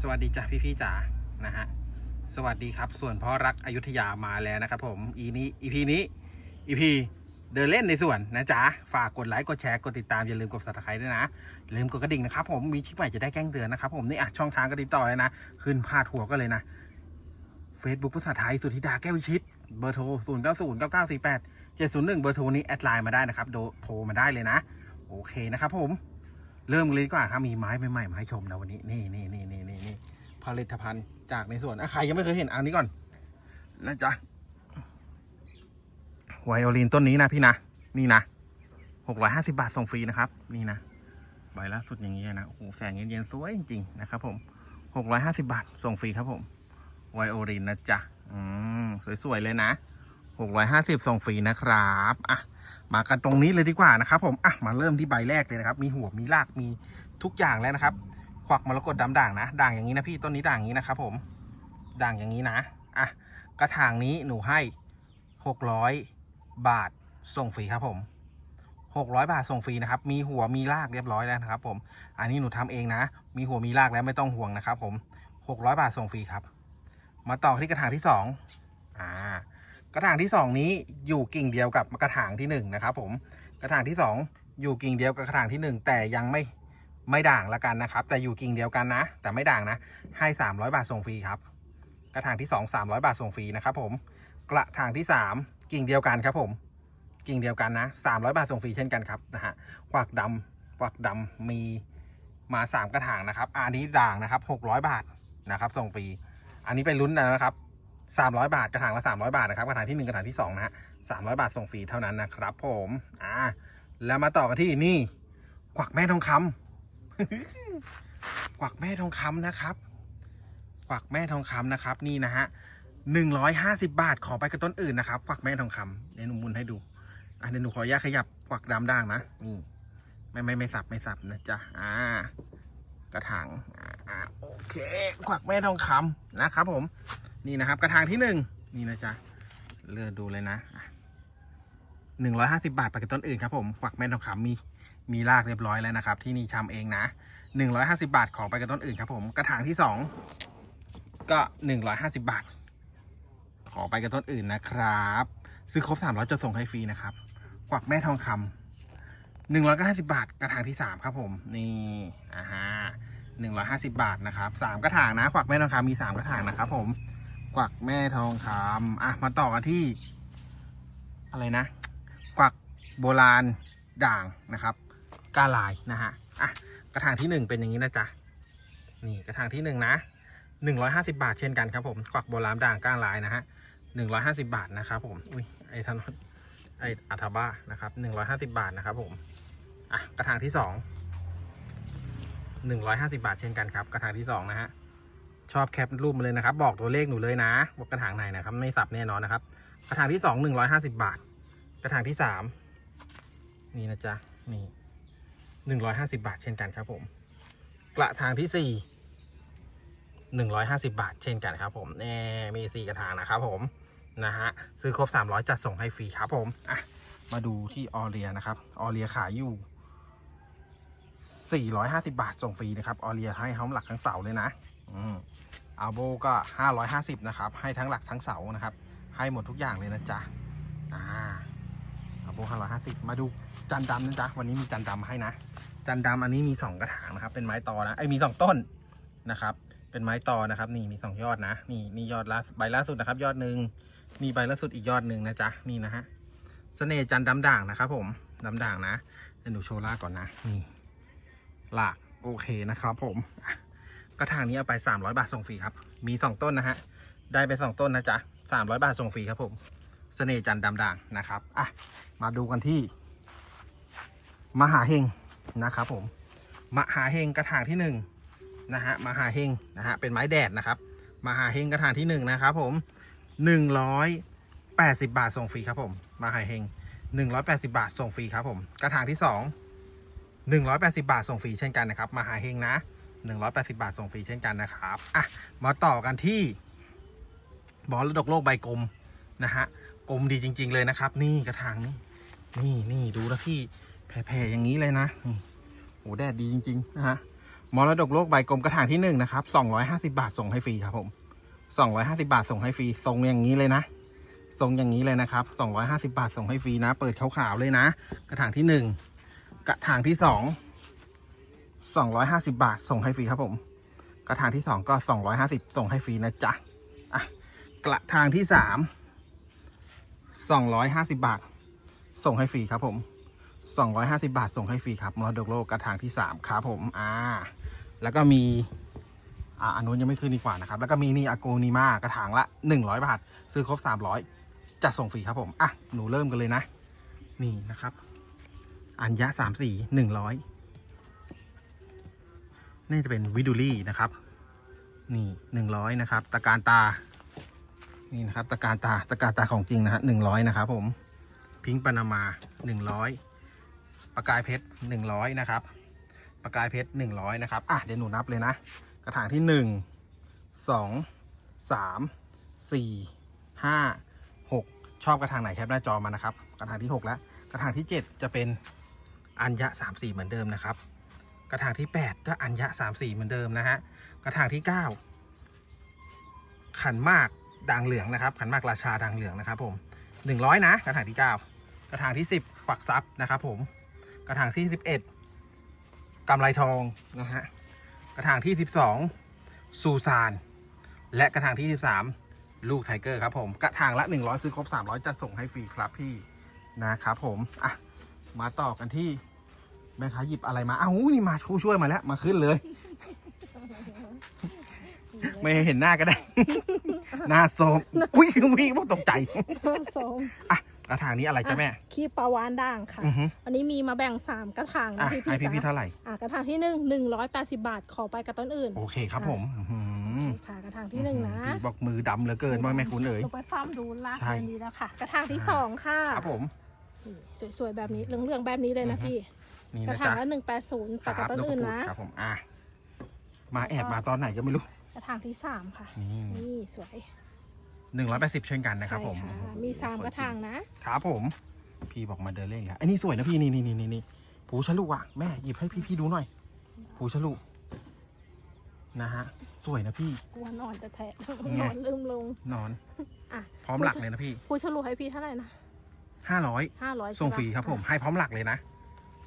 สวัสดีจ้ะพี่พี่จ๋านะฮะสวัสดีครับ ส่วนพ่อรักอยุธยามาแล้วนะครับผมอีนี้อีพีนี้อีพีเดินเล่นในสวนนะจ๊ะ ฝากกดไลค์กดแชร์กดติดตามอย่าลืมกด subscribe ด้วยนะอย่าลืมกดกระดิ่งนะครับผมมีคลิปใหม่จะได้แจ้งเตือนนะครับผมนี่อะช่องทางก็ติดต่อเลยนะ ขึ้นพาดหัวก็เลยนะ Facebook ภาษาไทยสุธิดาแก้ววิชิต เบอร์โทร 0 9 0 9 9 4 8 7 0 1 เบอร์โทรนี้แอดไลน์มาได้นะครับโดโทรมาได้เลยนะ โอเคนะครับผม เริ่มเลยดีกว่าครับมีไม้ใหม่ๆมาให้ชมนะวันนี้นี่นี่นี่นี่นี่นี่ผลิตภัณฑ์จากในสวนอะใครยังไม่เคยเห็นอันนี้ก่อนนะจ๊ะไวโอลินต้นนี้นะพี่นะนี่นะหกร้อยห้าสิบาทส่งฟรีนะครับ นี่นะใบล่าสุดอย่างนี้นะโอ้โหแสงเย็นๆสวยจริงๆนะครับผมหกร้อยห้าสิบาทส่งฟรีครับผมไวโอลินนะจ๊ะอืมสวยๆเลยนะหกร้อยห้าสิบส่งฟรีนะครับอะ มากันตรงนี้เลยดีกว่านะครับผมอะมาเริ่มที่ใบแรกเลยนะครับ มีหัวมีรากมีทุกอย่างแล้วนะครับ ควักมรกตดำด่างนะ ด่างอย่างนี้นะพี่ต้นนี้ด่างอย่างนี้นะครับผมด่างอย่างนี้นะอะกระถางนี้หนูให้หกร้อยบาทส่งฟรีครับผมหกร้อยบาทส่งฟรีนะครับ มีหัวมีรากเรียบร้อยแล้วนะครับ ผม อันนี้หนูทำเองนะ มีหัวมีรากแล้วไม่ต้องห่วงนะครับ ผมหกร้อยบาทส่งฟรีครับ มาต่อที่กระถางที่สองอ่า กระถางที่สองนี้อยู่กิ่งเดียวกับกระถางที่หนึ่งนะครับผมกระถางที่สองอยู่กิ่งเดียวกับกระถางที่หนึ่งแต่ยังไม่ไม่ด่างละกันนะครับ แต่อยู่กิ่งเดียวกันนะ แต่ไม่ด่างนะ ให้ 300 บาทส่งฟรีครับ กระถางที่ 2 300 บาทส่งฟรีนะครับผมกระถางที่ 3 กิ่งเดียวกันครับผม กิ่งเดียวกันนะ 300 บาทส่งฟรีเช่นกันครับนะฮะควักดำควักดำมีมา 3 กระถางนะครับอันนี้ด่างนะครับ 600 บาทนะครับส่งฟรี อันนี้ไปลุ้นนะครับ สามร้อยบาทกระถางละสามร้อยบาทนะครับกระถางที่หนึ่งกระถางที่สองนะฮะสามร้อยบาทส่งฟรีเท่านั้นนะครับ ผมอ่าแล้วมาต่อกันที่นี่ กวักแม่ทองคำกวักแม่ทองคำนะครับ กวักแม่ทองคำนะครับ นี่นะฮะหนึ่งร้อยห้าสิบาทขอไปกับต้นอื่นนะครับกวักแม่ทองคำเดี๋ยวหนูมุนให้ดูอะเดี๋ยวหนูขออนุญาตขยับกวักดำด่างนะนี่ไม่ไม่ไม่สับไม่สับนะจ๊ะอ่ากระถางอ่าโอเคกวักแม่ทองคำนะครับ ผม นี่นะครับ กระถางที่หนึ่งนี่นะจ๊ะเลือกดูเลยนะหนึ่งร้อยห้าสิบาทไปกับต้นอื่นครับผมควักแม่ทองคำมีมีรากเรียบร้อยแล้วนะครับ ที่นี่ชำเองนะหนึ่งร้อยห้าสิบาทของไปกับต้นอื่นครับผมกระถางที่สองก็หนึ่งร้อยห้าสิบาท ขอไปกับต้นอื่นนะครับ ซื้อครบสามร้อยจะส่งให้ฟรีนะครับกวักแม่ทองคำหนึ่งร้อยห้าสิบาท กระถางที่สามครับผม นี่อ่าฮะหนึ่งร้อยห้าสิบาทนะครับสามกระถางนะควักแม่ทองคำมีสามกระถางนะครับผม กวักแม่ทองคำอะมาต่อกันที่ อะไรนะ กวักโบราณด่างนะครับ กาลายนะฮะอะกระถางที่หนึ่งเป็นอย่างนี้นะจ๊ะนี่กระถางที่หนึ่งนะหนึ่งร้อยห้าสิบาทเช่นกันครับผมกวักโบราณด่างก้านลายนะฮะหนึ่งร้อยห้าสิบาทนะครับผมอุ้ยไอ้ธนไอ้อัฐบ้านะครับหนึ่งร้อยห้าสิบาทนะครับผมอะกระถางที่สองหนึ่งร้อยห้าสิบาทเช่นกันครับ กระถางที่สองนะฮะ ชอบแคปรูปมาเลยนะครับ บอกตัวเลขหนูเลยนะว่ากระถางไหนนะครับ ไม่สับแน่นอนนะครับ กระถางที่สองหนึ่งร้อยห้าสิบาท กระถางที่สามนี่นะจ๊ะ นี่หนึ่งร้อยห้าสิบาท เช่นกันครับผม กระถางที่สี่หนึ่งร้อยห้าสิบาท เช่นกันครับ ผมแน่มีสี่กระถางนะครับ ผม นะฮะ ซื้อครบสามร้อยจัดส่งให้ฟรีครับ ผม อะ มาดูที่ออเรียนะครับ ออเรียขายอยู่สี่ร้อยห้าสิบาท ส่งฟรีนะครับ ออเรียให้ห้องหลักทั้งเสาเลยนะ อืม อาโบก็ 550 นะครับ ให้ทั้งหลักทั้งเสานะครับ ให้หมดทุกอย่างเลยนะจ๊ะอ่าอาโบ550 มาดูจันดำนะจ๊ะ วันนี้มีจันดำให้นะ จันดำอันนี้มี 2 กระถางนะครับ เป็นไม้ตอนะไอ้มี 2 ต้นนะครับ เป็นไม้ตอนะครับ นี่มี 2 ยอดนะ นี่นี่ยอดล่าใบล่าสุดนะครับ ยอดหนึ่งนี่ใบล่าสุดอีกยอดหนึ่งนะจ๊ะ นี่นะฮะเสน่ห์จันดำด่างนะครับผมดำด่างนะเดี๋ยวหนูโชว์ลากก่อนนะ นี่ลากโอเคนะครับผมอะ กระถางนี้เอาไป 300 บาทส่งฟรีครับ มี 2 ต้นนะฮะ ได้ไป 2 ต้นนะจ๊ะ 300 บาทส่งฟรีครับผมเสน่ห์จันดำด่างนะครับ อะ มาดูกันที่มหาเฮงนะครับผม มหาเฮงกระถางที่1นะฮะ มหาเฮงนะฮะ เป็นไม้แดดนะครับ มหาเฮงกระถางที่1นะครับผม 180 บาทส่งฟรีครับผม มหาเฮง180 บาทส่งฟรีครับผม กระถางที่ 2 180 บาทส่งฟรีเช่นกันนะครับ มหาเฮงนะ 180 บาทส่งฟรีเช่นกันนะครับ อะ มาต่อกันที่บอลระดกโลกใบกลมนะฮะ กลมดีจริง ๆ เลยนะครับ นี่กระถางนี้นี่นี่ดูแล้วพี่ แผ่ๆอย่างนี้เลยนะนี่โหแดดดีจริงๆนะฮะมรดกโลกใบกลมกระถางที่หนึ่งนะครับสองร้อยห้าสิบาทส่งให้ฟรีครับผมสองร้อยห้าสิบาทส่งให้ฟรีทรงอย่างนี้เลยนะทรงอย่างนี้เลยนะครับสองร้อยห้าสิบาทส่งให้ฟรีนะ เปิดขาวๆเลยนะ กระถางที่หนึ่งกระถางที่ส องสองร้อยห้าสิบาท ส่งให้ฟรีครับผม กระถางที่สองก็สองร้อยห้าสิบส่งให้ฟรีนะจ๊ะอะกระถางที่สามสองร้อยห้าสิบาท ส่งให้ฟรีครับผม 250 บาท ส่งให้ฟรีครับมรดกโลกกระถางที่ 3 ครับผมอ่าแล้วก็มีอ่าอันนู้นยังไม่ขึ้นดีกว่านะครับ แล้วก็มีนี่อาโกนิมากระถางละ 100 บาท ซื้อครบ 300 จะส่งฟรีครับผมอะหนูเริ่มกันเลยนะ นี่นะครับ อัญญะ3 4 100นี่ นี่จะเป็นวิดูลี่นะครับ นี่100นะครับ ตะการตา นี่นะครับ ตะการตา ตะการตาของจริงนะฮะ100นะครับผม พิงค์ปานามาหนึ่งร้อยประกายเพชรหนึ่งร้อยนะครับ ประกายเพชรหนึ่งร้อยนะครับ อะเดี๋ยวหนูนับเลยนะ กระถางที่หนึ่งสองสามสี่ห้าหกชอบกระถางไหนแคปหน้าจอมานะครับ กระถางที่หกแล้ว กระถางที่เจ็ดจะเป็นอัญญะสามสี่เหมือนเดิมนะครับ กระถางที่แปดก็อัญญะสามสี่เหมือนเดิมนะฮะกระถางที่เก้าขันมากด่างเหลืองนะครับ ขันมากราชาด่างเหลืองนะครับผมหนึ่งร้อยนะ กระถางที่เก้ากระถางที่สิบปักซับนะครับผมกระถางที่สิบเอ็ดกำไรทองนะฮะกระถางที่สิบสองซูซาน และกระถางที่สิบสามลูกไทเกอร์ครับผมกระถางละหนึ่งร้อยซื้อครบสามร้อยจะส่งให้ฟรีครับพี่นะครับผมอะมาต่อกันที่ แม่ค้าหยิบอะไรมาอ้าวนี่มาชูช่วยมาแล้ว มาขึ้นเลย ไม่เห็นหน้าก็ได้ หน้าโซมอุ้ยวิ่งพวกตกใจสองอะกระถางนี้อะไรจ้ะแม่ขี้ปลาวานด่างค่ะ อือฮึวันนี้มีมาแบ่งสามกระถางอะนะพี่ให้พี่พี่จ๋าเท่าไหร่ อะกระถางที่หนึ่งหนึ่งร้อยแปดสิบาทขอไปกับต้นอื่นโอเคครับผมอื้อหือค่ะกระถางที่หนึ่งนะพี่บอกมือดำเหลือเกินว่าแม่คุณเอ๋ย ลงไปฟ้าร์มดูลากใช่แบบนี้แล้วค่ะ กระถางที่สองค่ะครับผม นี่สวยๆแบบนี้เหลืองๆแบบนี้เลยนะอือฮึพี่ นี่กระนะถางจ๊ะละหนึ่งแปดศูนย์คไปกับรับต้นนกกระอื่นปูดนะ ครับผมอะมาแอบมาตอนไหนก็ไม่รู้ กระถางที่สามค่ะ นี่ นี่สวยหนึ่งร้อยแปดสิบเช่นกันนะครับใช่ผมค่ะโอ้โหมีสามสวยกระถางนะ ครับผม พี่บอกมาเดินเล่นแล้วอันนี้สวยนะพี่นี่นี่นี่นี่นี่ผูฉลุอะแม่หยิบให้พี่พี่ดูหน่อยผูฉลุนะฮะ สวยนะพี่ กลัวนอนจะแทะไงนอนลืมลง นอน อะพร้อมหลักเลยนะพี่ผู้ฉลุให้พี่เท่าไหร่นะห้าร้อยห้าร้อยส่งฟรีครับผม ให้พร้อมหลักเลยนะ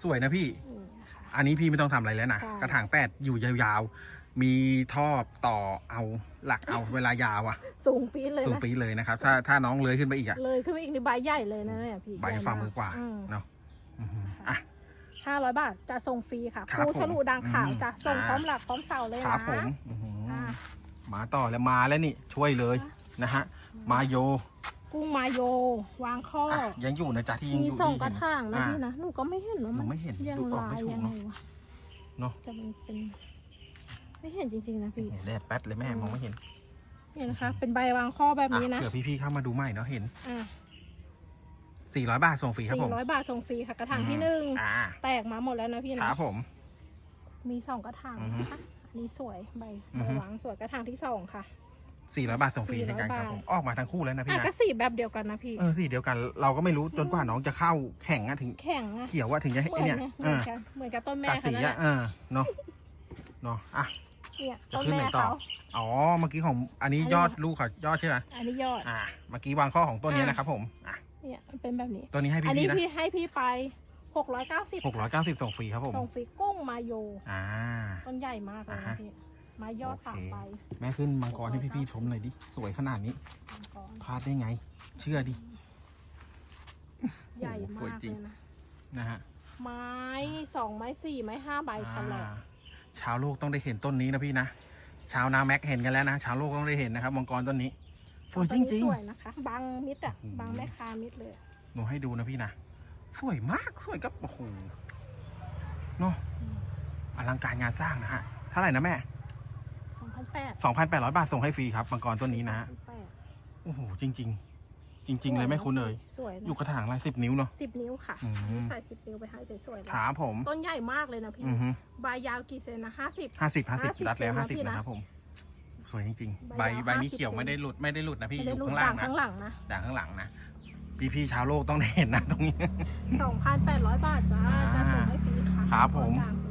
สวยนะพี่ นี่นะคะ อันนี้พี่ไม่ต้องทำอะไรแล้วนะ ใช่ กระถางแปดอยู่ยาวๆ มีท่อต่อเอาหลักเอาเวลายาวอะสูงปี๊ดเลยสูงนะปีดเลยนะครับ ถ้าถ้าน้องเลยขึ้นไปอีกอะเลยขึ้นมาอีกในใบใหญ่เลยนะเนี่ยพี่ใบฝ่ามือกว่าอืมเนาะอื้อหืออะ ห้าร้อยบาทจะส่งฟรีค่ะครับผู้ฉลุดังขาวผมจะส่งอ่าพร้อมหลักพร้อมเสาเลยคนะรับผมอื้อหืออ่ามาต่อแล้วมาแล้วนี่ช่วยเลยนะฮะ มาโย กุ้งมาโยวางข้อออะยังอยู่นะจ๊ะที่ยังมีอยู่ส่งที่กระเห็นถางนะอ่าพี่นะหนูก็ไม่เห็นว่าหนูมันไม่เห็นยังดูออกลาไม่ยถูกยังไงเนอะวะเนาะจะมันเป็น ไม่เห็นจริงๆนะพี่โอ้โหแดดแป๊ดเลยแม่มองไม่เห็นเนี่ยนะคะ เป็นใบวางข้อแบบอะนี้นะเผื่อพี่ๆเข้ามาดูใหม่เนาะเห็น อ่า400 บาทส่งฟรีครับสี่ผมร้อยบาทส่งฟรีค่ะกระถางที่หนึ่งอ่าแตกมาหมดแล้วนะพี่คนะรับผม มีสองกระถางอือฮึนะคะอันนี้สวยใบอืใบอฮึ วางสวยกระถางที่สองค่ะ 400 บาทส่งฟรี400เช่นกันครับบาทผมออกมาทั้งคู่แล้วนะพี่อะนะก็สีแบบเดียวกันนะพี่ เออสีเดียวกันเราก็ไม่รู้จนกว่าน้องจะเข้าแข่งอะถึงแข็งอะเขียวอะถึงจะเหไอ้มือนเนี่ยไงเหเอมือนอกันเหมือนกับต้นแม่ตัดเขาสีนั่นแหอะละเออเนาะเนาะอะ เนี่ยจะต้นขึ้นแม่ไหนต่อ เขา อ๋อเมื่อกี้ของอันนี้อันนี้ ยอดลูกเขายอดใช่ไหมอันนี้ยอด อ่าเมื่อกี้วางข้อของต้นนี้อะ นะครับผมอะเนี่ยมันเป็นแบบนี้ ตัวนี้ให้อันนี้พี่ๆนะพี่ให้พี่ไปหกร้อยเก้าสิบหกร้อยเก้าสิบส่งฟรีครับผมส่งฟรีกุ้งมาโยอ่า ต้นใหญ่มากเลยอ่านะฮะ พี่ ไม้ยอดโอเคสามใบแม่ขึ้นมังกรให้พี่ๆชมหน่อยดิ สวยขนาดนี้มังกรพลาดได้ไง เชื่อดิ ใหญ่โอ้โหสมาวยกจริเลง ยนะ นะฮะไม้สองไม้สี่ไม้ห้าใบตลอดอ่าชาวโลกต้องได้เห็นต้นนี้นะพี่นะ ชาวนาแม็กเห็นกันแล้วนะ ชาวโลกต้องได้เห็นนะครับมังกรต้นนี้ สวยต้จนนี้ริง สวยนะคะ บางมิดอะ โอ้โห บางแม่ค้ามิดเลย ๆ หนูให้ดูนะพี่นะ สวยมาก สวยกับโอ้โหเนาะอลังการงานสร้างนะฮะ เท่าไหร่นะแม่สอง พันแปด2,800 บาทส่งให้ฟรีครับมังกรต้นนี้นะฮะโอ้โหจริง ๆ จริง ๆ เลยแม่คุณเลย สวยนะอยู่กระถางลายสิบนิ้วเนาะ สิบนิ้วค่ะอืมใส่สิบนิ้วไปให้สวยๆเลยขาผมต้นใหญ่มากเลยนะพี่ อือฮึใบยาวกี่เซนนะห้าสิบ ห้าสิบห้าสิบ50รัดแล้วเซนนะห้าสิบพี่นะนะครับผม สวยจริงๆ ใบใบยาวใบมี50เขียวไม่ได้หลุดไม่ได้หลุดนะพี่ไม่อได้ยู่รูดข้างล่างด่างนะข้างหลังนะด่างข้างหลังนะพี่พี่ๆชาวโลกต้องได้เห็นนะตรงนี้ สองพันแปดร้อยบาทจ้า อ่าจะส่งให้ฟรีค่ะครับผมด่างสวยๆเล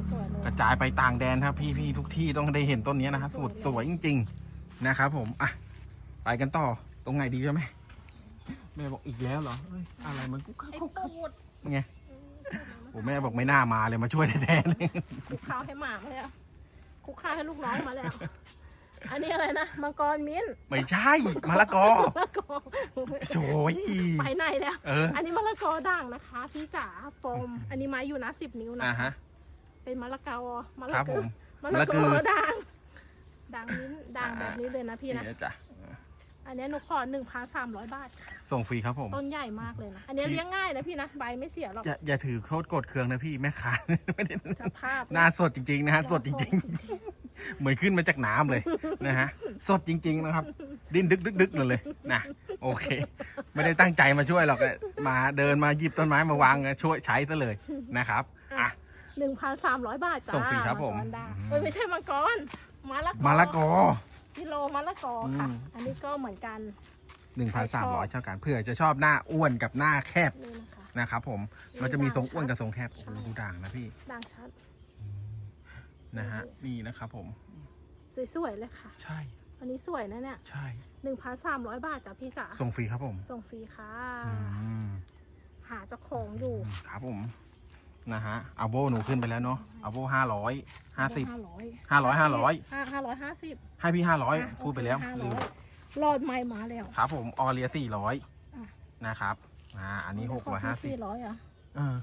ยก ระจายไปต่างแดนครับ พี่พี่ทุกที่ต้องได้เห็นต้นนี้นะฮะสวยสวยจริง ๆ นะครับ ผมอะไปกันต่อตรงไหนดีใช่ไหมแม่บอกอีกแล้วเหรอเอ้ยอะไรมันกุ๊กไอ้กุ๊กปูดไงโอ้แม่บอกไม่น่ามาเลยมาช่วยแท้ๆเลยคุกข้าวให้หมามาแล้วคุกข้าวให้ลูกน้องมาแล้ว อันนี้อะไรนะมังกรมิ้นท์ไม่ใช่มะละกอมะละกอโอยไปไหนแล้วเอออันนี้มะละกอด่างนะคะ พี่จ๋าโฟม อันนี้ไม้อยู่นะสิบนิ้วนะอ่าคะฮะ เป็นมะละกอมะคละรับกผอม มะมะละละกกออด่างด่างมิ้นท์ด่างอ่าแบบนี้เลยนะพี่นะนี่นะจ๊ะอันนี้หนูขอหนึ่งพันสามร้อยบาทค่ะส่งฟรีครับผม ต้นใหญ่มากเลยนะอันนี้เลี้ยงง่ายนะพี่นะใบไม่เสียหรอกอย่าอย่าถือโทษโกรธเคืองนะพี่แม่ค้า ไม่ได้สภาพหน้าสดจริงๆนะฮะสดจริง ๆ เหมือนขึ้นมาจากน้ำเลยนะฮะสดจริง ๆ นะครับ ดิ้นดึกดึกดึกเลยนะโอเค ไม่ได้ตั้งใจมาช่วยหรอกมาเดินมาหยิบต้นไม้มาวางช่วยใช้ซะเลยนะครับอะ หนึ่งพันสามร้อยบาทจ้าส่งฟรีครับผม งกด่างอืมเอ้ยไม่ใช่มังกรมะละกอมะละกอ กิโลมะละกอค่ะ อืม อันนี้ก็เหมือนกัน1,300เท่ากันเผื่อจะชอบหน้าอ้วนกับหน้าแคบนี่นะคะ นะครับผมมันจะมีทรงอ้วนกับทรงแคบโอ้โหดูด่างนะพี่ด่างชัด นะฮะนี่นะครับผม สวยๆเลยค่ะ ใช่อันนี้สวยนะเนี่ยใช่หนึ่งพันสามร้อยบาทจ้ะพี่จ๋าส่งฟรีครับผมส่งฟรีค่ะ อืมหาเจ้าของอยู่ครับผม นะฮะอาโบหนูขึ้นไปแล้วเนาะอาโบห้าร้อยห้าสิบห้าร้อยห้าร้อยห้าร้อยห้าห้าร้อยห้าสิบให้พี่ห้าร้อยอะพูดไปแล้วห้าลืร้อมยรอดไม่มาแล้ว ครับผมออเรียสี่ร้อยอะนะครับ อ่า อันนี้หกร้อยห้าสิบสี่ร้อยอะเออ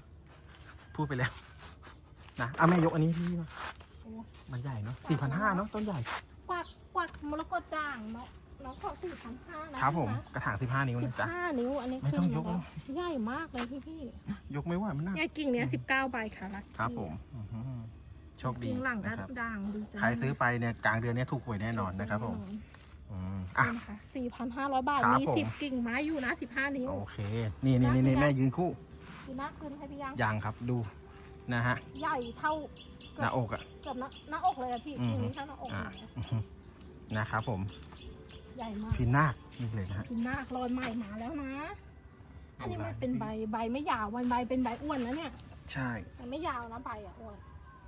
พูดไปแล้วนะเอาแม่ยกอันนี้พี่มาโอ้มันใหญ่เนาะสี่พันห้าเนาะต้นใหญ่ กวักกวักมรกตด่างเนาะ น้องขอสี่พันห้านะครับผมกระถางสิบห้านิ้วสิบนะจ๊ะ ห้านิ้วอันนี้ไม่ขึ้นต้องยกมาแล้วใหญ่มากเลยพี่พี่ยกไม่ไหวมันหนักเนี่ยกิ่งเนี้ยสิบเก้าใบค่ะลักกี้ครับผมอื้อหือโชคดีกิ่งหลังก็นะครับด่างดีจังใครซื้อไปเนี่ยกลางเดือนเนี้ถูกหวยแน่นอนนะครับผมอืมอะ นี่นะคะสี่พันห้าร้อยบาทครับมีผม สิบกิ่งไม้อยู่นะสิบห้านิ้ว โอเค นี่นี่นี่นี่แม่ยืนคู่พี่นักขึ้นให้พี่ยังยังครับดูนะฮะใหญ่เท่าหน้าอกอะ เกือบหน้าหน้าอกเลยอะพี่อืมกิ่งนี้เท่าหน้าอกอ่าเลยอื้อหือนะครับผม ใหญ่มากพี่นาคนี่เลยนะฮะพี่นาครอยใหม่มาแล้วนะ อันนี้โบรามัณนเป็นใบใบไม่ยาววันใบเป็นใบอ้วนนะเนี่ย ใช่ มันไม่ยาวนะใบอะอ้วน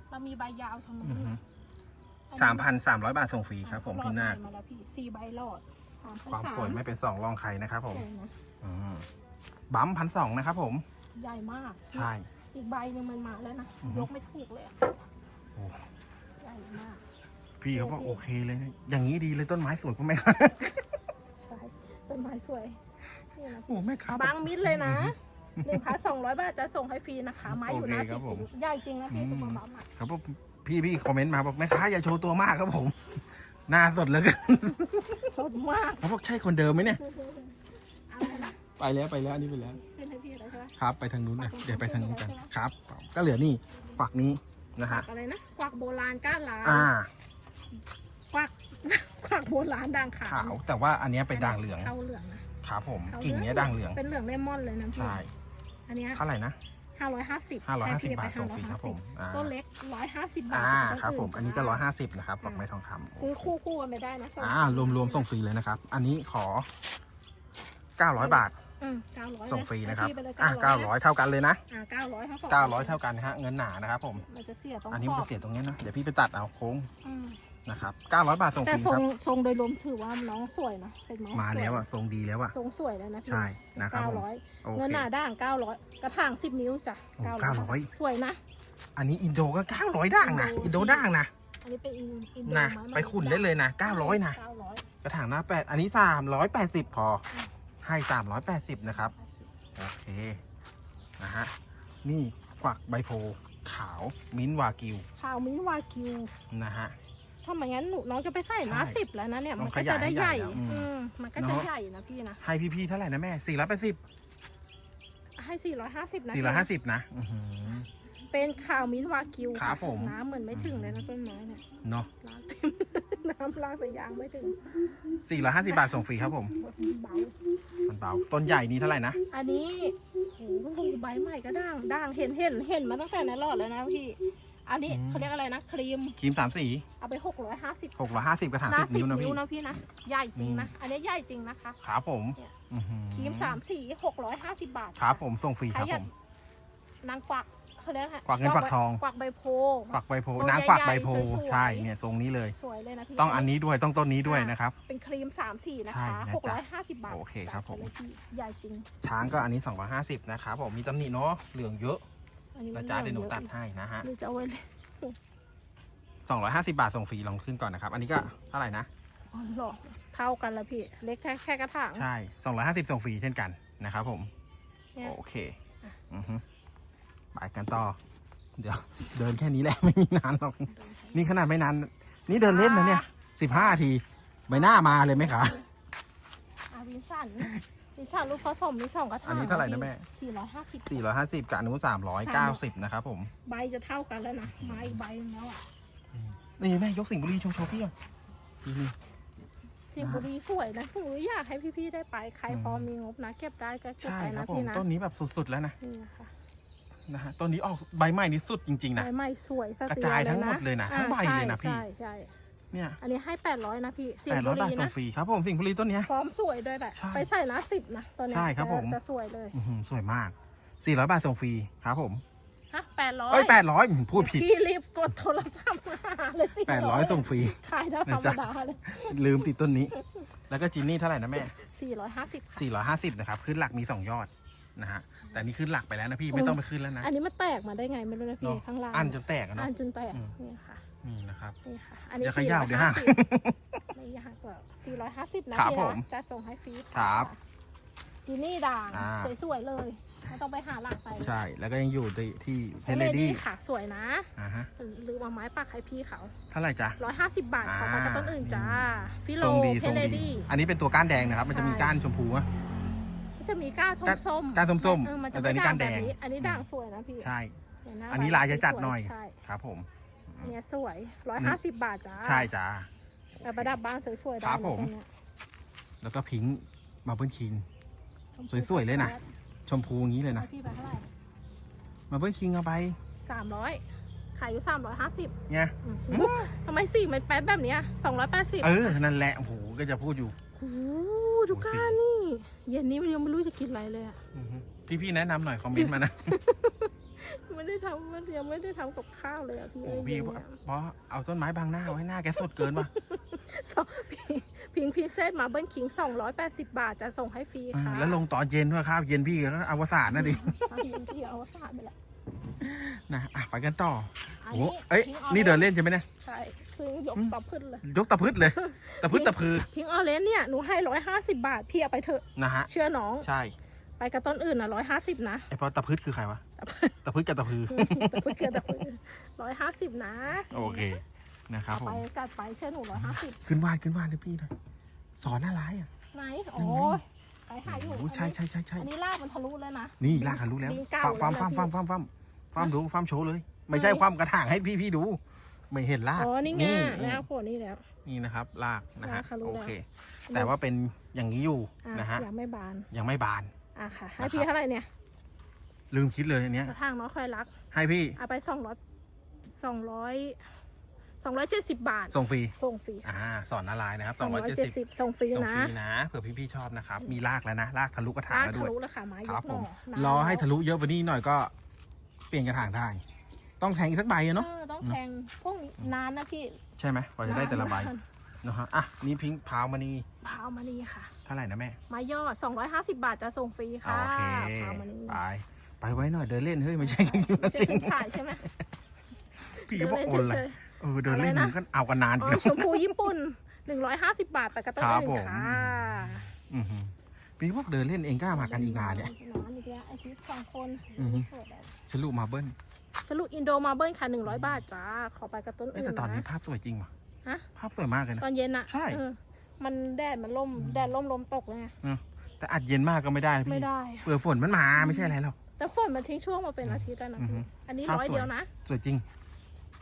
เรามีใบยาวทางนู้นอื้อหืออัสามพันสามร้อยบาทส่งฟรีครับ ผมหลอดพี่นาคใหม่มาแล้วพี่สี่ใบหลอดสามพันความสวยไม่เป็นสองรองใครนะครับผมสวยนะอืมบัมพันสองนะครับผม ใหญ่มาก ใช่ อีกใบหนึงมันมาแล้วนะอือฮึยกไม่ถูกเลยอะโอ้ใหญ่มาก พี่เขาบอกโอเคเลยนะอย่างนี้ดีเลยต้นไม้สวยก็ไม่ใช่ต้นไม้สวยนี่นะโอ้แม่ค้าบางมิดเลยนะหนึ่งพันสองร้อยบาทจะส่งให้ฟรีนะคะ ไม้อยู่นะโอเคครัสิบบผมใหญ่จริงนะพี่อืมตัวบัมๆอะครับผมพี่พี่คอมเมนต์มาบอกแม่ค้าอย่าโชว์ตัวมากครับผมหน้าสดเหลยกันสดมากเขาบอกใช่คนเดิมไหมเนี่ยอะไรนะไปแล้วไปแล้วอันนี้ไปแล้วเป็นให้พี่อะไรใช่ไหมครับไปทางนู้นนะไปทางนู้นเดี๋ยวไปทางนู้นกันใช่ไหมครับ ก็เหลือนี่ฝักนี้นะกวัฮะกอะไรนะกวักโบราณก้านล้านอ่า กวักกวักโบราณด่างขาวขาวแต่ว่าอันเนี้ยเป็นด่างเหลืองเทาเหลืองนะครับผมเทากิ่งเนี้ยด่างเหลืองเป็นเหลืองเลมอนเลยนะพี่ใช่อันเนี้ยเท่าไหร่นะห้าร้อยห้าสิบ550บาทส่งฟรีครับผมอ่าต้นเล็กร้อยห้าสิบบาทอ่าต้นครับผมนอันนี้ก็ร้อยห้าสิบนะครับฝักไม้ทองคำซื้อคู่คู่กันไม่ได้นะสงอ่ารวมๆส่งฟรีเลยนะครับ อันนี้ขอเก้าร้อยบาทอืมเก้าร้อยส่งฟรีนะครับให้พี่ไปเลยอะเก้าร้อยเท่ากันเลยนะอ่าเก้าร้อยทั้งสองเก้าร้อยเท่ากันนะฮะเงินหนานะครับผมมันจะเสียตรงอันนี้ขมันอจะบเสียตรงเนี้ยนะเดี๋ยวพี่ไปตัดเอาโค้งอืม นะครับเก้าร้อยบาทส่งฟแต่รีทรคงรับทรงโดยรวมถือว่าน้องสวยนะเป็นไม้มาแล้วอะทรงดีแล้วอะทรงสวยแล้วนะพี่ใช่นะครับเก้าผม ร้อยโอเงินเคหนาด่างเก้าร้อยกระถางสิบนิ้วจ้ะโอ้เก้า900สวยนะ อันนี้อินโดก็เก้าร้อยด่างนะอิอินนโดโดด่างนะ อันนี้เป็นอินอินโดนะม้ไปขุนได้เลยนะเก้าร้อยนะ เก้าร้อยกระถางหน้าแปดอันนี้สามร้อยแปดสิบพอ ให้สามร้อยแปดสิบนะครับ โอเค นะฮะ นี่กวักใบโพธิ์ขาวมิ้นท์วากิวข่าวมิ้นท์วากิวนะฮะถ้าไม่งั้นหนูน้องจะไปใส่นะใช่สิบแล้วนะเนี่ยต้มัอนงก็ขยาจะยได้ให้ใหใหญ่ญ่แล้วอืมอืมมันก็เนจะอะ ใหญ่นะพี่นะ ให้พี่ๆเท่าไหร่นะแม่สี่ร้อยแปดสิบให้สี่ร้อยห้าสิบนะสี่ร้อยห้าสิบนะอื้อหือ เป็นข่าวมิ้นท์วากิวครับผม น้ำเหมือนไม่ถึงเลยนะต้นไม้เนี่ยเนาะล้างเต็ม น้ำล้างแต่ยางไม่ถึงสี่ร้อยห้าสิบบาทส่งฟรีครับผมเบา มันเบาต้นใหญ่นี่เท่าไหร่นะอันนี้โหใบใหม่ก็ด่างด่างเห็นเห็นเห็นมาตั้งแต่ในหลอดแล้วนะพี่ อันนี้อืมเขาเรียกอะไรนะครีมครีมสามสีเอาไปหกร้อยห้าสิบหกร้อยห้าสิบกระถางหน้าสิบสิบนิ้วนะนิ้พี่วนะพี่นะใหญ่จริงนะอันนี้ใหญ่จริงนะคะครับผมเนี่ยอื้อหือครีมสามสีหกร้อยห้าสิบบาทครับผมส่งฟรีใคครรับอยาผกมนางกวักเขาเรียกอะไรกวักเงินกวักทองกวักใบโพกวักใบโพต้นนางกวักใหญ่ๆใบโพสวยๆใช่เนี่ยทรงนี้เลยสวยเลยนะพี่ต้องอันนี้ด้วยต้องต้นนี้ด้วยนะครับเป็นครีมสามสีนะใช่คะนะหกจ๊ะร้อยห้าสิบบาทโอเคครับผมจัดไปเลยพี่ใหญ่จริง ช้างก็อันนี้250นะครับผมมีตำหนิเนาะเหลืองเยอะอั นนี้มันะจ๊ะเดี๋ยวหนูอะตัดให้นะฮะหรือจะเอาไว้เลย250บาทส่งฟรีลองขึ้นก่อนนะครับ อันนี้ก็เท่าไหร่นะอ๋อหรอเท่ากันแล้วพี่ เล็กแค่แค่กระถางใช่250ส่งฟรีเช่นกันนะครับผม เนี่ยโอเค อือฮึไปกันต่อ เดี๋ยว เดินแค่นี้แหละ ไม่มีนานหรอก นี่ขนาดไม่นาน นี่เดินเล่นนะเนี่ย15ที ใบหน้ามาเลยไหมคะอาวินสัน วินสันลูกผสมมีสองกระถางอันนี้เท่าไหร่นะแม่ สี่ร้อยห้าสิบ 450กับอนุ390 นะครับผม ใบจะเท่ากันแล้วนะไม้อีกใบนึงแล้วอะนี่แม่ยกสิงห์บุรีโชว์โชว์พี่อะนี่นี่ สิงห์บุรีสวยนะหนูอยากให้พี่ๆได้ไปใครอืม พอมีงบนะเก็บได้ก็เก็บใช่ไปครันะบผพี่มนะต้นนี้แบบสุดๆแล้วนะนี่นะคะนะฮะต้นนี้ออกใบใหม่นี่สุดจริงๆนะ ใบใหม่สวยสกระเตีจายเลทั้งหมดเลยนะอ่าทั้งใบเลยนะพี่ ใช่ใช่ เนี่ยอันนี้ให้แปดร้อยนะพี่สิงแปดห์ร้บุอยบาทรีส่นะงฟรีครับผมสิงห์บุรีต้นเนี้ย ฟอร์มสวยด้วยแหละ ใช่ไปใส่นะสิบนะตัวเนี้ยใช่ครับผม จะสวยเลยอื้อหือสวยมาก 400 บาทส่งฟรีครับผมฮะแปดร้อยเอ้ย800พูดผิด พี่รีบกดโทรศัพท์มาหาเลยสิ800ส่งฟรี ขายได้ธรรมดาเลยลืมติดต้นนี้ แล้วก็จินนี่เท่าไหร่นะแม่ สี่ร้อยห้าสิบ 450นะครับขึ้นหลักมี 2 ยอดนะฮะแต่นี่ขึ้นหลักไปแล้วนะพี่อืมไม่ต้องไปขึ้นแล้วนะอันนี้มันแตกมาได้ไงไม่รู้นะพี่เนาะข้างล่างอันจนแตกอะอัเนาะนจนแตกอืมนี่ค่ะ นี่นะครับนี่ค่ะ อันนี้เดี๋ยวขย่าวเดี๋ยวหัก450ไม่ยากกว่าสี่ร้อยห้าสิบนะครับพี่ผนะมจะส่งให้ฟรีะครับจีนี่ด่างอ่า สวยๆเลยไม่ต้องไปหาหลักใส่ใช่แล้วก็ยังอยู่ที่ที่เพเฮลเลดี้ดี้ค่ะสวยนะอ่าฮะหรือมาไม้ปักให้พี่เขา เท่าไหร่จ๊ะร้อยห้าสิบบาทเขาอ่าไปกับต้นอื่นจ้า ฟิโลทรงดีเพทรงเลดี ดี้ อันนี้เป็นตัวก้านแดงนะครับ มันจะมีใช่ ก้านชมพูอะ จะมีก้านส้มๆก้านส้มๆเออมันจะแต่อันนี้ไม่ด่างก้านแดแบบงนี้อันนี้ด่างสวยนะพี่ใช่ เห็นหอันนี้ลายจะจัดหน่อย ใช่ ครับผม เนี่ยสวยร้อยห้าสิบบาทจ้าใช่จ้าไปประดับบ้านสวยๆได้ครับเลยผมพวกเนี้ยแล้วก็พิงค์มาเบิลคิงชมพูสวยๆเลยนะ ชมพูอย่างนี้เลยให้นะพี่ไปเท่าไหร่มาเบิลคิงเอาไปสามร้อยขายอยู่สามร้อยห้าสิบเนี่ยทำไมสี่มันแป๊บแบบเนี้ยสองร้อยแปดสิบเออ นั่นแหละ โอ้โห ก็จะพูดอยู่โอ้โหดูก้านนี่ เย็นนี้มันยังไม่รู้จะกินอะไรเลยอะอือฮึพี่ๆแนะนำหน่อย คอมเมนต์มานะ ไม่ได้ทำมันยังไม่ได้ทำกับข้าวเลยอะพี่โอ้เอ้ยพี่เย็นเนี่ยเพราะเอาต้นไม้บังหน้าไว้หน้าแกสดเกินป่ะสองพิงพิงพิเศษมาเบิ้ลคิงสองร้อยแปดสิบบาทจะส่งให้ฟรีเออค่ะแล้วลงตอนเย็นด้วยครับเย็นพี่ก็อวสานนะดิเอาพิงที่เอาสาดไปแล้วนะอะไปกันต่ออันโอ้โหนี้เอ้ยพิงออรนี่เดินเล่นใช่ไหมเนี่ยใช่พิงยกอืมต่อขึ้นเลย ยกตะพืดเลยตะพืดตะพือพิงออเรนจ์เนี่ยหนูให้ร้อยห้าสิบบาทพี่เอาไปเถอะนะฮะ เชื่อน้อง ใช่ ไปกับต้นอื่นนะร้อยห้าสิบนะไอพอตะพืดคือใครวะตะพืดกับตะพือแต่เพื่อเกินแต่ร้อยห้าสิบนะโอเคนะครับเอาผไปมจัดไปเชื่อหนูร้อยห้าสิบขึ้นวาดขึ้นวาดเลยพี่หน่อยสอนอะไรอะไหนโอ้ยขายหายอยู่โอ้ใช่ใช่ใช่ใช่อันนี้ลากมันทะลุแล้วนะนี่ลากหันรู้แล้วลิงเก่าฟาร์มแล้วฟาร์มนะฟาร์มพี่ฟาร์มฟาร์มฟาร์มฟาร์มดูฟาร์มโชว์เลย ไม่ใช่ความกระถางให้พี่พี่ๆดูไม่เห็นลาก อ๋อ นี่ไงนี่แล้วโผล่นี่แล้ว นี่นะครับ ลากนะฮะลากทะลุโอแล้วเค แต่ว่าเป็นอย่างนี้อยู่อะนะฮะ ยังไม่บาน ยังไม่บาน อะค่ะ ให้นะครับพี่เท่าไหร่เนี่ย ลืมคิดเลยอันเนี้ยกระถางน้อยคอยรัก ให้พี่ เอาไปสองร้อยสองร้อยสองร้อยเจ็ดสิบบาท ส่งฟรี ส่งฟรี อ่า สอนอะไรนะครับสองร้อยเจ็ดสิบ270ส่งฟรีส่งนะฟรีนะ เผื่อพี่ๆชอบนะครับ มีลากแล้วนะ ลากทะลุกระถางลากแล้วทะด้วยลุแล้วค่ะไม้ยครับกหผน่อมนานรอให้แล้วทะลุเยอะกว่านี้หน่อยก็เปลี่ยนกระถางได้ ต้องแทงอีกสักใบอะเนาะเออต้องแทงพวกนี้นานนะพี่ ใช่ไหมกว่าจะได้แต่ละใบนานนะฮะ อะ นี่พิงค์พาวมานีพาวมานี่ค่ะเท่าไหร่นะแม่ไม้ยอด 250 บาทจะส่งฟรีค่ะโอเคพามานี่ไปไปไว้หน่อยเดินเล่นเฮ้ยไม่ใช่จริงไม่ใช่จริงเป็นขายใช่ไหมพี่ก็บอกโอนเลยเฉยเออเดินเล่นอะไรนะมันก็เอากันนานๆออ๋ยู่อชมพูญี่ปุ่น 150 บาทไปกระต้นครับอื่นผมค่ะอือหือพี่ก็บอกเดินเล่นเองก็มากันอีกนานเนี่ยนานอีกแล้วไอชีวิตสองคนอือฮึสวยแบบฉลุมาเบิ้ลสรุปอินโดมาเบิลค่ะ 100 บาทจ้าขอไปกระต้นเอ้ยอื่นแต่ตอนนี้นะภาพสวยจริงว่ะฮะภาพสวยมากเลยนะตอนเย็นอะใช่เออ มันแดดมันล่มแดดล่มลมตกไงแต่อัดเย็นมากก็ไม่ได้นะไม่พี่ได้เปลือฝนมันมาไม่ใช่อะไรหรอก แต่ฝนมันทิ้งช่วงมาเป็นอาทิตย์แล้วนะอือฮึ พี่อันนี้ภาพร้อยสวยเดียวนะสวยจริง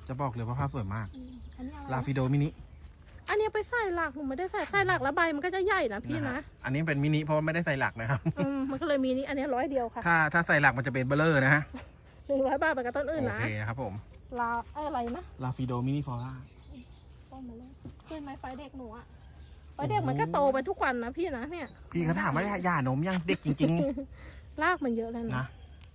จะบอกเลยว่าภาพสวยมากอืมอันนี้อะไรลานะฟิโดมินิอันนี้ไปใส่หลักหนูไม่ได้ใส่ใส่หลักแล้วใบมันก็จะใหญ่นะพี่นะนะฮะอันนี้เป็นมินิเพราะว่าไม่ได้ใส่หลักนะครับ อืมมันก็เลยมีนี่อันนี้ร้อยเดียวค่ะถ้าถ้าใส่หลักมันจะเป็นเบลเลอร์นะฮะ หนึ่งร้อยบาทไปกับต้นอื่นโอนะเคนะครับผม ลาเอ้ยอะไรนะลาฟิโดมินิฟอร่าต้นมาเลยขึ้นไหมไฟเด็กหนูอะ ไฟเด็กมันก็โตไปทุกวันนะพี่นะเนี่ย พี่เขาถามว่าหย่านมยังเด็กจริง รากมันเยอะแล้วๆนะนะ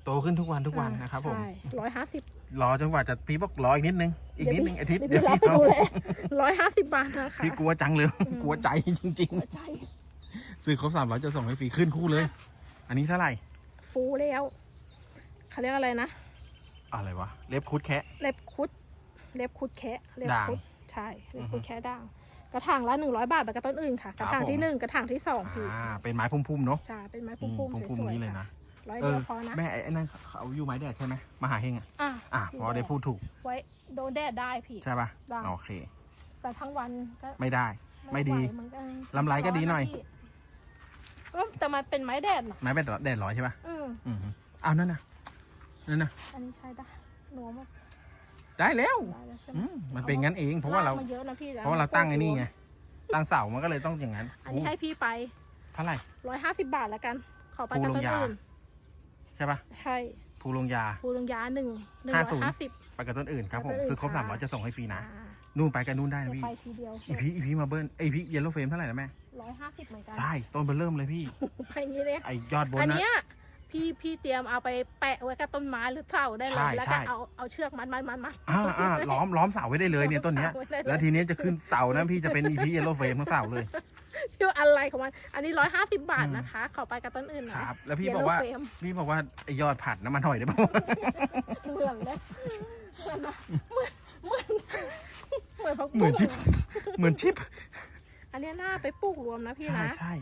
โตขึ้นทุกวันทุกวันนะครับผมใช่ร้อยห้าสิบรอจนกว่าจะพี่บอกรออีกนิดนึง อีกนิดนึงอาทิตย์เดี๋เดี๋ยยววพี่พี่รับไปเอาดูแลร้อยห้าสิบบาทนะคะพี่กลัวจังเลยอืมกลัวใจจริงหัวใจๆ ซื้อครบสามร้อยจะส่งให้ฟรีขึ้นคู่เลย อันนี้เท่าไหร่ ฟูแล้วเขาเรียกอะไรนะอะไรวะ เล็บคุดแคะ เล็บคุด เล็บคุดแคะเล็บด่างคุดใช่เล็บอือฮึคุดแคะด่าง กระถางละหนึ่งร้อยบาทแบบกระต้นอื่นค่ะ กระถางครับผมที่หนึ่งกระถางที่สองพี่อ่าเป็นไม้พุ่มๆเนาะใช่เป็นไม้อืมพุ่มๆพุ่มสๆวยนี้ๆเลยนะร้อยเอเดียอวพอนะแม่ไอ้ไอ้นั่นเขาอยู่ไม้แดดใช่ไหมมหาเฮงอะอะอะพอได้พูดถูก ไว้โดนแดดได้พี่ใช่ป่ะได้โอเค แต่ทั้งวันก็ไม่ได้ ไม่ดีไหวเหมือนกันลำไรก็ดีหน่อยร้ะพี่เอ้าแต่มันเป็นไม้แดดนะไม้เป็นแดดร้อยใช่ป่ะอืมอืมเอานั่นน่ะนั่นน่ะอันนี้ใช้ได้หนูว่ามัน ได้แล้วได้แล้วใช่ไหมอืมมันเป็นงั้นเอง เพราะว่าเรา ลกมันเยอะนะพี่เพราะว่าเราตั้งไอ้นี่ไง ตั้งเสามันก็เลยต้องอย่างนั้นอันนี้ให้พี่ไปเท่าไหร่ ร้อยห้าสิบบาทแล้วกัน ขอไปภูกับลงต้นยาอื่นใช่ป่ะใช่ภูลงยา ภูลงยาหนึ่งหนึ่งห้าร้อศูยนย์ห้าสิบ ไปกับต้นอื่นครับผมไปกับต้นอื่นซื้อครบค่ะสามร้อยจะส่งให้ฟรีนะอ่านู่นไปกันนู่นได้เดี๋ยวนะพี่ ไปทีเดียวอีพีอีพีมาเบิ้ลไอพีเยลโลเฟมเท่าไหร่นะแม่ ร้อยห้าสิบเหมือนกัน ใช่ ต้นเบอร์เริ่มเลยพี่ ไปอย่างนี้เลย ไอยอดบนอันนะ เนี้ย พี่พี่เตรียมเอาไปแปะไว้กับต้นไม้หรือเปล่าได้เลใช่ยแล้วใช่ก็เอาเอาเชือกมัดมัดมัดมัด อ่าอ่าล้อมล้อมเสาไว้ได้เลยเนี่ยต้นเนี้ยอาไว้ได้เยแล้วทีเนี้ยจะขึ้นเสานะพี่จะเป็นอีพีเยลโลเฟมทั้งเสาเลย พี่ว่าอะไรของมัน อันนี้ร้อยห้าสิบบาทอืมนะคะ ขอไปกับต้นอื่นนะครับ แล้วพี่บอกว่า Yellow Flame พี่บอกว่าไอยอดผัดน้ำมันหอยได้ป่าวเหมือนเลยเหมือนนะเหมือนเหมือนเหมือนผักเหมือนชิปบุ้งเหมือนชิป อันเนี้ยน่าไปปลูกรวมนะพี่ใช่นะ ใช่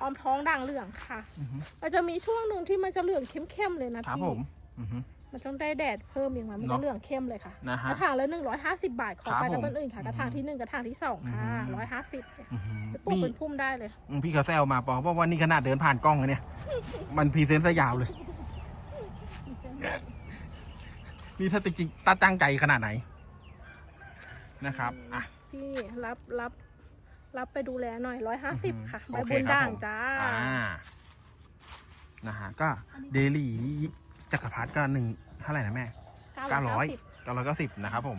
ออมท้องด่างเหลืองค่ะ อือฮึมันจะมีช่วงหนึ่งที่มันจะเหลืองเข้มๆเลยนะครับพี่ ผมอือฮึ มันต้องได้แดดเพิ่มอีกมามันเนจะอะเหลืองเข้มเลยค่ะ นะกฮะระถางละหนึ่งร้อยห้าสิบบาท ขอครับไปกับผมต้นอื่นค่ะ กระถางที่หนึ่งกระถางที่สองค่ะอืม ร้อยห้าสิบอือฮึปลูกนี่เป็นพุ่มได้เลย อืมพี่เขาแซวมาบอกว่าวันนี้ขนาดเดินผ่านกล้องอะเนี่ย มันพรีเซนต์ซะยาวเลย นี่ถ้าจริงๆตั้ตั้งใจขนาดไหนนะครับอะ พี่รับรับ รับไปดูแลหน่อยร้อยห้าสิบอือฮึค่ะใบโอเคบุญครับด่างผม จ้า อ่านะฮะก็เดลี่จักรพรรดิก็หนึ่งเท่าไหร่นะแม่เก้าร้อยเก้าร้อยเก้าสิบนะครับผม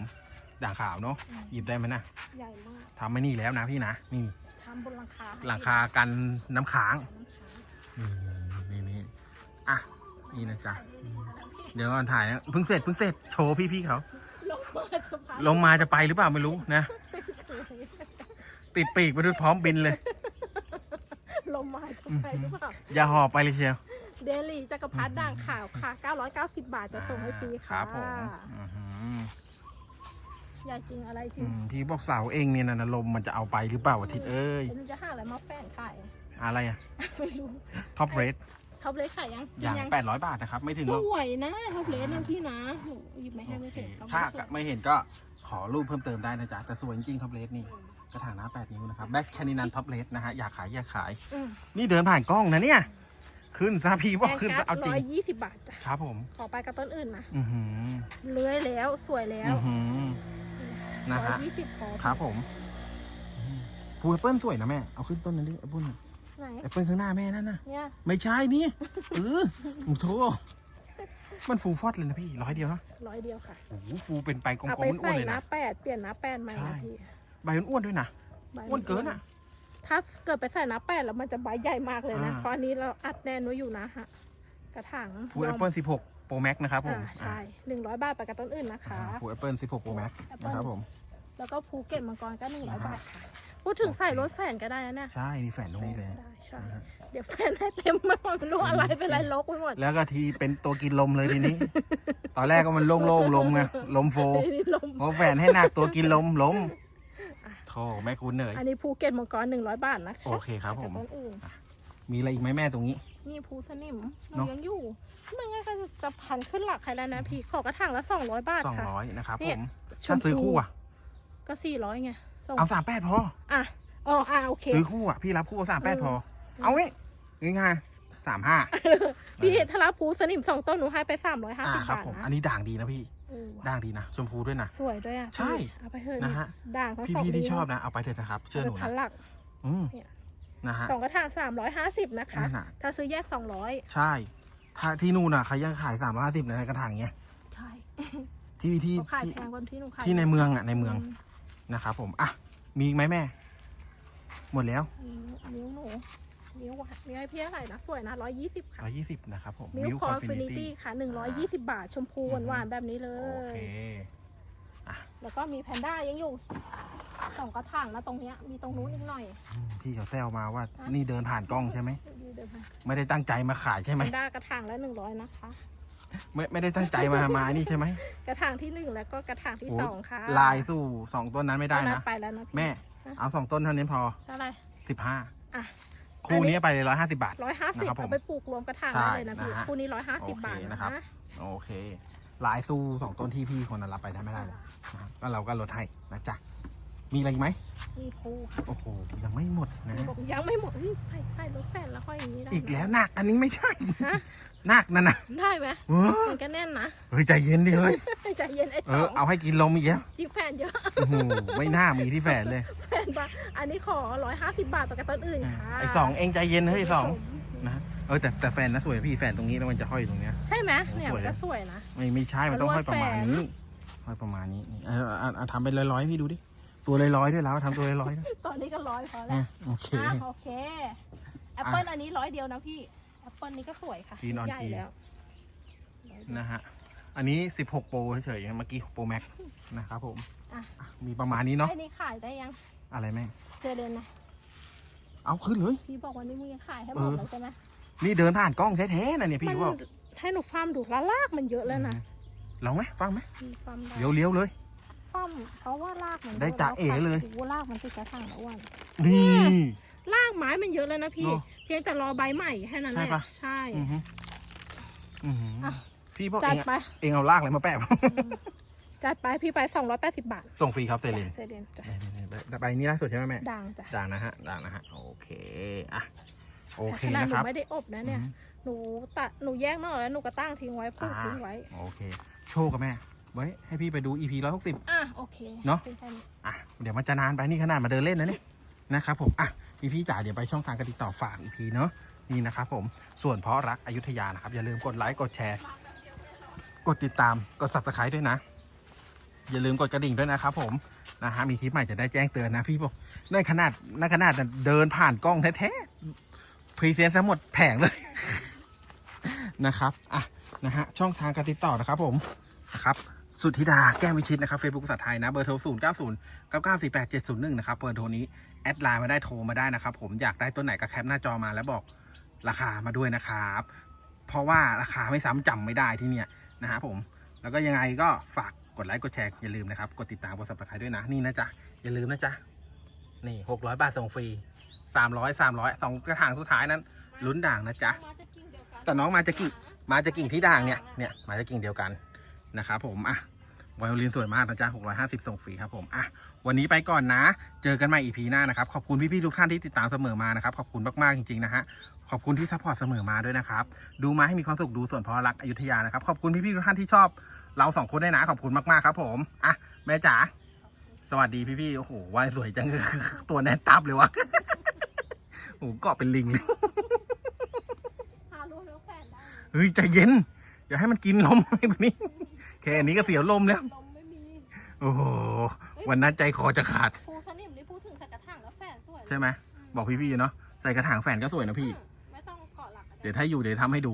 ด่างขาวเนาะอืม หยิบได้ไหมนะใหญ่มากทำไม่นี่แล้วนะพี่นะ นี่ทำบนหลังคาหลังคากันน้ำค้างน้ำค้างนี่นี่นี่อะ นี่นะจ๊ะเดี๋ยวก่อนถ่ายนะเพิ่งเสร็จเพิ่งเสร็จโชว์พี่ๆเขาลงมาจะพัลงมาจะไปหรือเปล่าไม่รู้นะ ติดปีกไปด้วยพร้อมบินเลยลงมาจะไปหรือเปล่า อย่าหอบไปเลยเชียว เดลี่จักรพรรดิด่างขาวค่ะ 990 บาทจะส่งให้ฟรีคค่ะรับผมอื้อหือใหญ่จริงอะไรจริอืงมพี่บอกสาวเองเนี่ยนะลมมันจะเอาไปหรือเปล่าอาทิตย์เอ้ย เดี๋ยวหนูจะหาอะไรมาแฝงขายอะไรอะไม่รู้ท็อปเรทท็อปเลสขายยังอย่างยังแปดร้อยบาทนะครับ ไม่ถึงสหรอกวยนะท็อปเลสนะพี่นะหนูหยิบไม่ให้โอไม่เคถึงเขาถ้าไม่สวยไม่เห็นก็ขอรูปเพิ่มเติมได้นะจ๊ะ แต่สวยจริงท็อปเรทนี่ กระถางหน้า8นิ้วนะครับแบ็คแคนินันท็อปเลสนะฮะอยากขายอยากขาย อืมนี่เดินผ่านกล้องนะเนี่ย ขึ้นซะพี่บอกขึ้นแกเอาจริง ร้อยยี่สิบบาทจ้ะ ครับผม ขอไปกับต้นอื่นนะอือหือเลื้อยแล้วสวยแล้วอือหือ นะร้อยฮะยี่สิบพอครับผมภูแอปเปิลสวยนะแม่ เอาขึ้นต้นนั้นดิแอปเปิลไหนแอปเปิลข้างหน้าแม่นั่นนะเนี่ยไม่ใช่นี่ เออโอ้โถมันฟูฟอดเลยนะพี่ร้อยเดียวฮะร้อยเดียวค่ะ โอ้โหฟูเป็นไปกลเอามไปๆอ้วใส่นๆเลยน้านะแปดเปลี่ยนน้าแปดใหม่ใช่ นะพี่ ใบมันอ้วนด้วยนะใบมัอ้วนเกินอะ ถ้าเกิดไปใส่น้าแปดแล้วมันจะใบใหญ่มากเลยนะอ่า เพราะอันนี้เราอัดแน่นไว้อยู่นะฮะกระถางฟูแอปเปิล16 Pro Max นะครับผมอ่าใช่หนึ่งร้อยบาทไปกับต้นอื่นนะคะฟูแอปเปิล16 Pro Max นะครับผม แล้วก็ภูเก็ตมังกรก็หนึ่งร้อยอ่าฮะ บาทค่ะ พูดถึงใส่รถแฟนก็ได้นะเนี่ยใช่นี่แฝนตรงนี้เลย ได้ใช่นะฮะ เดี๋ยวแฟนให้เต็มไม่ไม่รู้อะไรเป็นไรลกไปหมดแล้วก็ทีเป็นตัวกินลมเลยทีนี้ ตอนแรกก็มันโล่งๆลมไงลมโฟนี่ลมพอแฝนให้หนักตัวกินลมล้ม โธ่แม่คุณเหนื่อยอันนี้ภูเก็ตมังกรหนึ่งร้อยบาทนะคะโอเคครับผมกับต้นอื่นมีอะไรอีกไหมแม่ตรงนี้ นี่ภูสนิมเนอะเรายังอยู่ไม่งั้นก็จะพันขึ้นหลักใครแล้วนะพี่ขอกระถางละสองร้อยบาทค่ะ200นะครับเนี่ผยมชถ้ามพูซื้อคู่อะ ก็สี่ร้อยไงส่งเอา38พอ อะอ๋ออะโอเค ซื้อคู่อะ พี่รับคู่เอา38พอ เอาไว้ง่ายๆ35พี่ถ้ารับภูสนิมสองต้นหนูให้ไปสามร้อยห้าอ่าสิบครับบาทผม นะอันนี้ด่างดีนะพี่เออว่ะ ด่างดีนะชมพูด้วยนะ สวยด้วยอะใช่พี่เอาไปเถอะนะนี่ฮะด่างทั้งพี่สองพี่ที่นิ้วชอบนะ เอาไปเถอะนะครับ เชื่อหนูาไปพันะนหลักอืมเนี่ยนะฮะสองกระถางสามร้อยห้าสิบนะคะนั่นน่ะถ้าซื้อแยกสองร้อยใช่ ถ้าที่นู่นน่ะเขายังขาย350ในกระถางเงี้ยใช่ที่ที่เขาขายที่แพงกว่าที่หนูขายที่ในเมืองอะในเมืองนะครับผมอะมีอีกไหมแม่ หมดแล้วนิ้วนิ้วหนู มิวมิวให้พี่เท่าไหร่นะ สวยนะร้อยยี่สิบค่ะร้อยยี่สิบนะครับผมมิว Milk คอนฟินิ Confinity ตี้ค่ะหนึ่งร้อยยี่สิบบาท ชมพูหวานๆแบบนี้เลโอยเคแล้วก็มีแพนด้ายังอยู่สองกระถางนะตรงเนี้ยมีตรงนู้นอีกหน่อยอืมพี่เขาแซวมาว่าฮะนี่เดินผ่านกล้องใช่ไหมดูเดินมาไม่ได้ตั้งใจมาขายใช่ไหแพมนด้ากระถางละหนึ่งร้อยนะคะไม่ไม่ได้ตั้งใจมา มานี่ใช่ไหม กระถางที่หนึ่งแล้วก็กระถางที่โอ้สองค่ะ ลายสู้สองต้นนั้นไม่ได้ต้นะไปแล้วนะพี่แม่ เอาสองต้นเท่านี้พอเท่าไหร่สิบห้าอะ คู่นี้ไปเลยร้อยห้าสิบบาท ร้อยห้าสิบนะครับผมเอาไปปลูกรวมกระถางใช่ได้เลยนะพี่นะฮะคู่นี้ร้อยห้าสิบโอเคบาทนะนะครับคะโอเคลายสู้สองต้นที่พี่คนนั้นรับไปได้ไม่ได้เลยนะก็เราก็ลดให้นะจ๊ะ มีอะไรอีกไหมนี่คู่ค่ะโอ้โหยังไม่หมดนะ บอกยังไม่หมดเฮ้ยใส่ใส่รถแฟนแล้วค่อยอย่างนี้ได้อีกนะแล้วหนักอันนี้ไม่ใช่ฮะหนักนะนะได้ไหมเออมันก็แน่นนะ เฮ้ยใจเย็นดิเฮ้ยใจเย็นไอ้เอสอองเอาให้กินลมอีกแล้วที่แฟนเยอะโอ้โหไม่น่ามีที่แฝดเลย แฟนปะอันนี้ขอร้อยห้าสิบบาทต่อกับต้นอื่นค่ะไอสองเองใจเย็นเฮ้ยไอ้สองนะเออแต่แต่แฟนนะสวยพี่แฟนตรงนี้แล้วมันจะห้อยตรงเนี้ย ใช่ไหมโอ้เนี่ยสวย มันก็สวยนะ ไม่ไม่ใช่มันต้องห้อยประมาณนี้ห้อยประมาณนี้นี่เออเอาเอาทำเป็นร้อยๆให้พี่ดูดิ ตัวร้อยๆด้วยแล้วทำตัวร้อยๆด้วยตอนนี้ก็ร้อยพอแล้วเนี่ยโอเค อะโอเคแอปเปิลอันนี้ร้อยเดียวนะพี่แอปเปิลนี้ก็สวยค่ะจีนออนใหญ่จีนแล้วนะฮะ อันนี้ 16 โปรเฉยๆเมื่อกี้โปรแม็กนะครับผมอะอะมีประมาณนี้เนาะไอ้นี่ขายได้ยังอะไรแม่เจอเดนนะเอาขึ้นเลย พี่บอกวันนี้มึงยังขายให้หมดเออเลยใช่ไหมนี่เดินผ่านกล้องแท้ๆนะเนี่ยพี่มันว่าให้หนูฟาร์มดูละลากมันเยอะแล้วนะลองไหมฟังไหมมีฟาร์มได้เลี้ยวๆเลย ฟาร์มเพราะว่าลากมันได้จ๊ะเอ๋เลย โอ้โหลากมันติดกระถางแล้วอ้วันนี่ลากไม้มันเยอะแล้วนะพี่ เนอะเพียงแต่รอใบใหม่แค่นั้นแหใช่ละปะ ใช่ อือหืออือหืออะ พี่บอกจัเอดงอะไปเองเอาลากอะไรมาแปะ จัดไปพี่ไปสองร้อยแปดสิบบาทส่งฟรีครับเซเลนเซเดนจ้ะนี่ๆๆใบนี้ล่าสุดใช่ไหมแม่ ด่างจ้ะด่างนะฮะด่างนะฮะ โอเค อะ โอเคแต่ขนาดนะหคนูรับ ไม่ได้อบนะเนี่ย อืมหนูตัดหนูแยกนอกแล้วหนูก็ตั้งทิ้งไว้ปลูกอ่าทิ้งไว้โอเค โชว์กับแม่ ไว้ให้พี่ไปดู EP ร้อยหกสิบ อะโอเคเนอะ ป็แค่นี้อะ เดี๋ยวมันจะนานไปนี่ขนาดมาเดินเล่นนะเนี่ยนะครับผม อะพี่พี่จ๋าเดี๋ยวไปช่องทางการติดต่อฝากอีกทีเนาะนี่นะครับผมส่วนเพราะรักอยุธยานะครับ อย่าลืมกดไลค์กดแชร์ กดติดตามกด subscribe ด้วยนะ อย่าลืมกดกระดิ่งด้วยนะครับผมนะฮะมีคลิปใหม่จะได้แจ้งเตือนนะพี่บอกในขนาดในขนาดเดินผ่านกล้องแท้ๆพรีเซนต์ซะหมดแผงเลย นะครับอะนะฮะช่องทางการติดต่อนะครับผมนะครับ สุทธิดาแก้ววิชิตนะครับ Facebook ภาษาไทยนะเบอร์โทร 0 9 0 9 9 4 8 7 0 1 นะครับเบอร์โทรนี้ แอดไลน์มาได้โทรมาได้นะครับ ผมอยากได้ต้นไหนก็แคปหน้าจอมาแล้วบอกราคามาด้วยนะครับ เพราะว่าราคาไม่ซ้ำจำไม่ได้ที่เนี่ยนะฮะผมแล้วก็ยังไงก็ฝากกดไลค์กดแชร์อย่าลืมนะครับ กดติดตามกด subscribe ด้วยนะนี่นะจ๊ะอย่าลืมนะจ๊ะนี่600บาทส่งฟรี300 300สองกระถางสุดท้ายนั้นลุ้นด่างนะจ๊ะมาจะกิ่งเดียวกันแต่น้องมาจะกิ่งมาจะกิ่งที่ด่างเนี่ยเนี่ยมาจะกิ่งเดียวกัน นะครับผมอะไวโอลินสวยมากนะจ๊ะ650 ส่งฟรีครับผม อะ วันนี้ไปก่อนนะ เจอกันใหม่ EP หน้านะครับ ขอบคุณพี่ๆทุกท่านที่ติดตามเสมอมานะครับ ขอบคุณมากๆจริงๆนะฮะ ขอบคุณที่ซัพพอร์ตเสมอมาด้วยนะครับ ดูมาให้มีความสุขดูส่วนเพราะรักอยุธยานะครับ ขอบคุณพี่ๆทุกท่านที่ชอบ เราสองคนด้วยนะ ขอบคุณมากๆครับผม อะ แม่จ๋า สวัสดีพี่ๆ โอ้โหวายสวยจัง ตัวแน่นตับเลยวะโอ้โหเกาะเป็นลิงเลยหาลูกแล้วแฟนได้เฮ้ยใจเย็น อย่าให้มันกินลมไอ้พวกนี้ แค่นี้ก็เสียวลมแล้ว ลมไม่มีโอ้โห วันนั้นใจคอจะขาดภูสนิมนี่พูดถึงใส่กระถางแล้วแฟนสวยเลยใช่ไหม บอกพี่ๆเนาะ ใส่กระถางแฝนก็สวยนะพี่ อืมไม่ต้องเกาะหลักก็ไเดี๋ยวถ้าอยู่เดี๋ยวทำให้ดู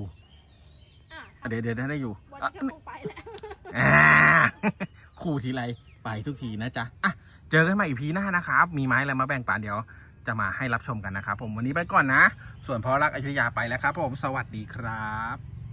อะอะเดี๋ยวเดี๋ยวถ้าได้อยู่วันอะนี้ก็คงไปแหละอ่า คู่ทีไรไปทุกทีนะจ๊ะ อะ เจอกันใหม่อีพีหน้านะครับ มีไม้อะไรมาแบ่งปันเดี๋ยว จะมาให้รับชมกันนะครับผม วันนี้ไปก่อนนะ ส่วนเพราะรักอยุธยาไปแล้วครับผม สวัสดีครับ